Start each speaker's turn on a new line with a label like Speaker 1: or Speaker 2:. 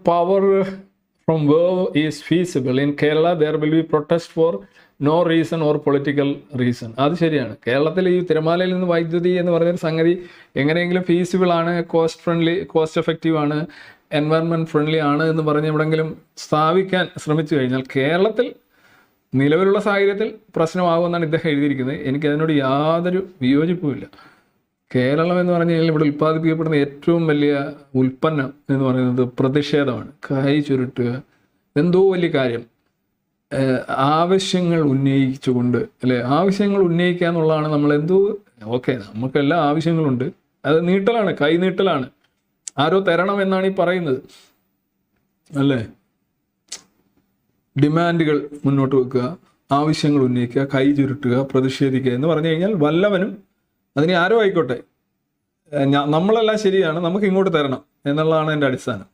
Speaker 1: power from where is feasible. In Kerala, there will be protest for no reason or political reason. അത് ശരിയാണ് കേരളത്തിൽ ഈ തിരമാലയിൽ നിന്ന് വൈദ്യുതി എന്ന് പറയുന്ന സംഗതി എങ്ങനെയെങ്കിലും ഫീസിബിൾ ആണ് കോസ്റ്റ് ഫ്രണ്ട്ലി കോസ്റ്റ് എഫക്റ്റീവ് ആണ് എൻവയൺമെന്റ് ഫ്രണ്ട്ലി ആണ് എന്ന് പറഞ്ഞ് എവിടെങ്കിലും സ്ഥാപിക്കാൻ ശ്രമിച്ചു കഴിഞ്ഞാൽ കേരളത്തിൽ നിലവിലുള്ള സാഹചര്യത്തിൽ പ്രശ്നമാകുമെന്നാണ് ഇദ്ദേഹം എഴുതിയിരിക്കുന്നത് എനിക്കതിനോട് യാതൊരു വിയോജിപ്പുമില്ല കേരളം എന്ന് പറഞ്ഞു കഴിഞ്ഞാൽ ഇവിടെ ഉൽപ്പാദിപ്പിക്കപ്പെടുന്ന ഏറ്റവും വലിയ ഉൽപ്പന്നം എന്ന് പറയുന്നത് പ്രതിഷേധമാണ്. കൈ ചുരുട്ടുക. എന്തോ വലിയ കാര്യം. ആവശ്യങ്ങൾ ഉന്നയിച്ചുകൊണ്ട് അല്ലെ? ആവശ്യങ്ങൾ ഉന്നയിക്കുക എന്നുള്ളതാണ് നമ്മൾ എന്തോ ഓക്കെ നമുക്കെല്ലാ ആവശ്യങ്ങളുണ്ട്. അത് നീട്ടലാണ് കൈ നീട്ടലാണ്. ആരോ തരണം എന്നാണ് ഈ പറയുന്നത്. അല്ലേ? ഡിമാൻഡുകൾ മുന്നോട്ട് വെക്കുക ആവശ്യങ്ങൾ ഉന്നയിക്കുക കൈ ചുരുട്ടുക പ്രതിഷേധിക്കുക എന്ന് പറഞ്ഞു കഴിഞ്ഞാൽ വല്ലവനും അതിന് ആരോ ആയിക്കോട്ടെ. നമ്മളെല്ലാം ശരിയാണ്. നമുക്ക് ഇങ്ങോട്ട് തരണം എന്നുള്ളതാണ് എന്റെ അടിസ്ഥാനം.